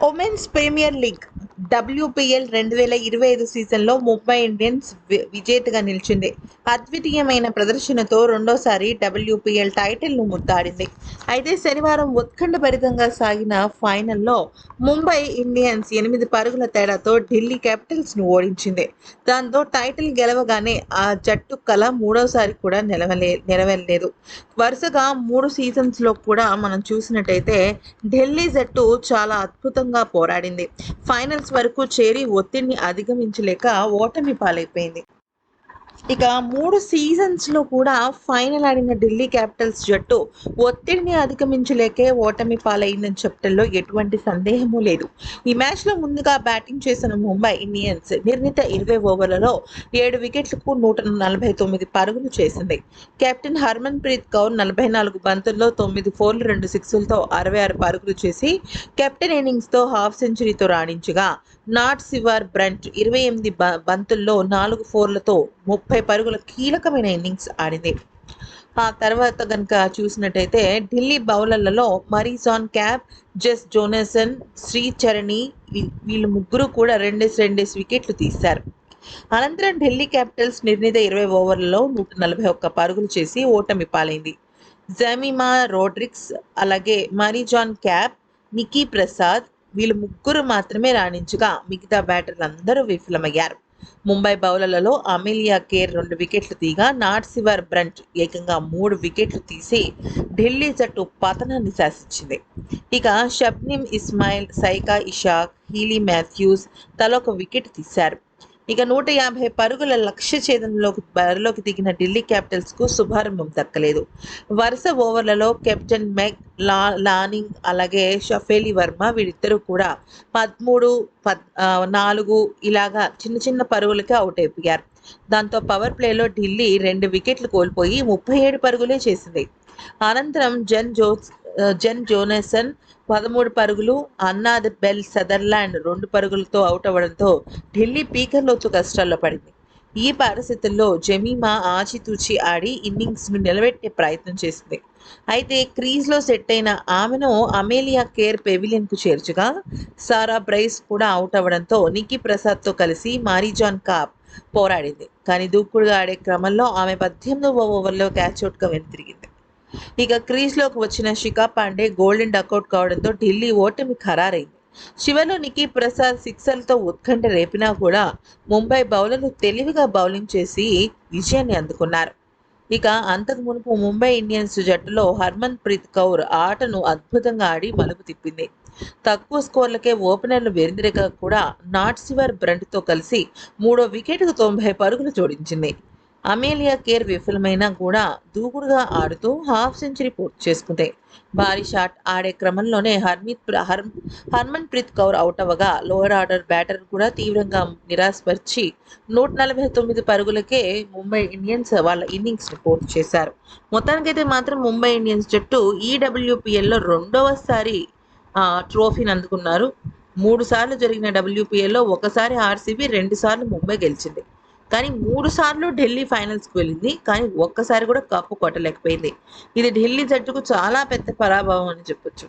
Women's Premier League. WPL రెండు వేల ఇరవై ఐదు సీజన్లో ముంబై ఇండియన్స్ విజేతగా నిలిచింది. అద్వితీయమైన ప్రదర్శనతో రెండోసారి డబ్ల్యూపీఎల్ టైటిల్ను ముద్దాడింది. అయితే శనివారం ఉత్కంఠభరితంగా సాగిన ఫైనల్లో ముంబై ఇండియన్స్ ఎనిమిది పరుగుల తేడాతో ఢిల్లీ క్యాపిటల్స్ను ఓడించింది. దాంతో టైటిల్ గెలవగానే ఆ జట్టు కళ మూడోసారి కూడా నిలవలే నెరవేరలేదు వరుసగా మూడు సీజన్స్లో కూడా మనం చూసినట్టయితే ఢిల్లీ జట్టు చాలా అద్భుతంగా పోరాడింది. ఫైనల్స్ వరకు చేరి ఒత్తిడిని అధిగమించలేక ఓటమి పాలైపోయింది. ఇక మూడు సీజన్స్లో కూడా ఫైనల్ ఆడిన ఢిల్లీ క్యాపిటల్స్ జట్టు ఒత్తిడిని అధిగమించలేకే ఓటమి పాలైందని చెప్పడంలో ఎటువంటి సందేహము లేదు. ఈ మ్యాచ్లో ముందుగా బ్యాటింగ్ చేసిన ముంబై ఇండియన్స్ నిర్ణీత ఇరవై ఓవర్లలో ఏడు వికెట్లకు నూట నలభై తొమ్మిది పరుగులు చేసింది. కెప్టెన్ హర్మన్ ప్రీత్ కౌర్ నలభై నాలుగు బంతుల్లో తొమ్మిది ఫోర్లు రెండు సిక్స్లతో అరవై ఆరు పరుగులు చేసి కెప్టెన్ ఇన్నింగ్స్తో హాఫ్ సెంచరీతో రాణించగా నాట్ సివర్ బ్రంట్ ఇరవై ఎనిమిది బ బంతుల్లో నాలుగు ఫోర్లతో ముప్పై పరుగుల కీలకమైన ఇన్నింగ్స్ ఆడింది. ఆ తర్వాత కనుక చూసినట్టయితే ఢిల్లీ బౌలర్లలో Marizanne Kapp Jess Jonassen Sricharani Charani వీళ్ళు ముగ్గురు కూడా రెండేసి రెండేసి వికెట్లు తీశారు. అనంతరం ఢిల్లీ క్యాపిటల్స్ నిర్ణీత ఇరవై ఓవర్లలో నూట నలభై ఒక్క పరుగులు చేసి ఓటమి పాలైంది. జమీమా రోడ్రిక్స్ అలాగే మరీజాన్ క్యాప్ నికీ ప్రసాద్ వీళ్ళు ముగ్గురు మాత్రమే రాణించగా మిగతా బ్యాటర్లు అందరూ విఫలమయ్యారు. ముంబై బౌలర్లలో అమిలియా కేర్ రెండు వికెట్లు తీగా నాట్సివర్ బ్రంట్ ఏకంగా మూడు వికెట్లు తీసి ఢిల్లీ జట్టు పతనాన్ని శాసించింది. ఇక Shabnim Ismail Saika Ishaque Healy Matthews తలొక wicket తీశారు. ఇక నూట యాభై పరుగుల లక్ష్య ఛేదనలోకి బరిలోకి దిగిన ఢిల్లీ క్యాపిటల్స్కు శుభారంభం దక్కలేదు. వరుస ఓవర్లలో కెప్టెన్ మెగ్ లా లానింగ్ అలాగే షఫేలి వర్మ వీరిద్దరూ కూడా పదమూడు పద్ నాలుగు ఇలాగా చిన్న చిన్న పరుగులకి అవుట్ అయిపోయారు. దాంతో పవర్ ప్లేలో ఢిల్లీ రెండు వికెట్లు కోల్పోయి ముప్పై ఏడు పరుగులే చేసింది. అనంతరం జన్ జోస్ జెన్ జోనసన్ పదమూడు పరుగులు అన్నాద్ బెల్ సదర్లాండ్ రెండు పరుగులతో అవుట్ అవ్వడంతో ఢిల్లీ పీకర్లోతు కష్టాల్లో పడింది. ఈ పరిస్థితుల్లో జమీమా ఆచితూచి ఆడి ఇన్నింగ్స్ను నిలబెట్టే ప్రయత్నం చేసింది. అయితే క్రీజ్లో సెట్ అయిన ఆమెను అమేలియా కేర్ పెవిలియన్కు చేర్చగా సారా బ్రైస్ కూడా అవుట్ అవ్వడంతో నిక్కీ ప్రసాద్తో కలిసి మారీజాన్ కాప్ పోరాడింది. కానీ దూకుడుగా ఆడే క్రమంలో ఆమె పద్దెనిమిదవ ఓవర్లో క్యాచ్అవుట్గా వెనుతిరిగింది. ఇక క్రీజ్లోకి వచ్చిన శిఖా పాండే గోల్డెన్ డకౌట్ కావడంతో ఢిల్లీ ఓటమి ఖరారైంది. శివను నికీ ప్రసాద్ సిక్సర్లతో ఉత్కంఠ రేపినా కూడా ముంబై బౌలర్లు తెలివిగా బౌలింగ్ చేసి విజయాన్ని అందుకున్నారు. ఇక అంతకు మునుపు ముంబై ఇండియన్స్ జట్టులో హర్మన్ ప్రీత్ కౌర్ ఆటను అద్భుతంగా ఆడి మలుపు తిప్పింది. తక్కువ స్కోర్లకే ఓపెనర్లు వెరిందిరగా కూడా నాట్ సివర్ బ్రంట్తో కలిసి మూడో వికెట్కు తొంభై పరుగులు జోడించింది. అమేలియా కేర్ విఫలమైనా కూడా దూకుడుగా ఆడుతూ హాఫ్ సెంచరీ పూర్తి చేసుకుంది. భారీ షాట్ ఆడే క్రమంలోనే Harmeet her Harmanpreet Kaur out అవ్వగా లోయర్ ఆర్డర్ బ్యాటర్ కూడా తీవ్రంగా నిరాశపరిచి నూట నలభై తొమ్మిది పరుగులకే ముంబై ఇండియన్స్ వాళ్ళ ఇన్నింగ్స్ని పూర్తి చేశారు. మొత్తానికైతే మాత్రం ముంబై ఇండియన్స్ జట్టు ఈడబ్ల్యూపిఎల్లో రెండవసారి ట్రోఫీని అందుకున్నారు. మూడు సార్లు జరిగిన డబ్ల్యూపీఎల్లో ఒకసారి ఆర్సీబీ రెండు సార్లు ముంబై గెలిచింది. కానీ మూడు సార్లు ఢిల్లీ ఫైనల్స్కి వెళ్ళింది. కానీ ఒక్కసారి కూడా కప్పు కొట్టలేకపోయింది. ఇది ఢిల్లీ జట్టుకు చాలా పెద్ద పరాభవం అని చెప్పొచ్చు.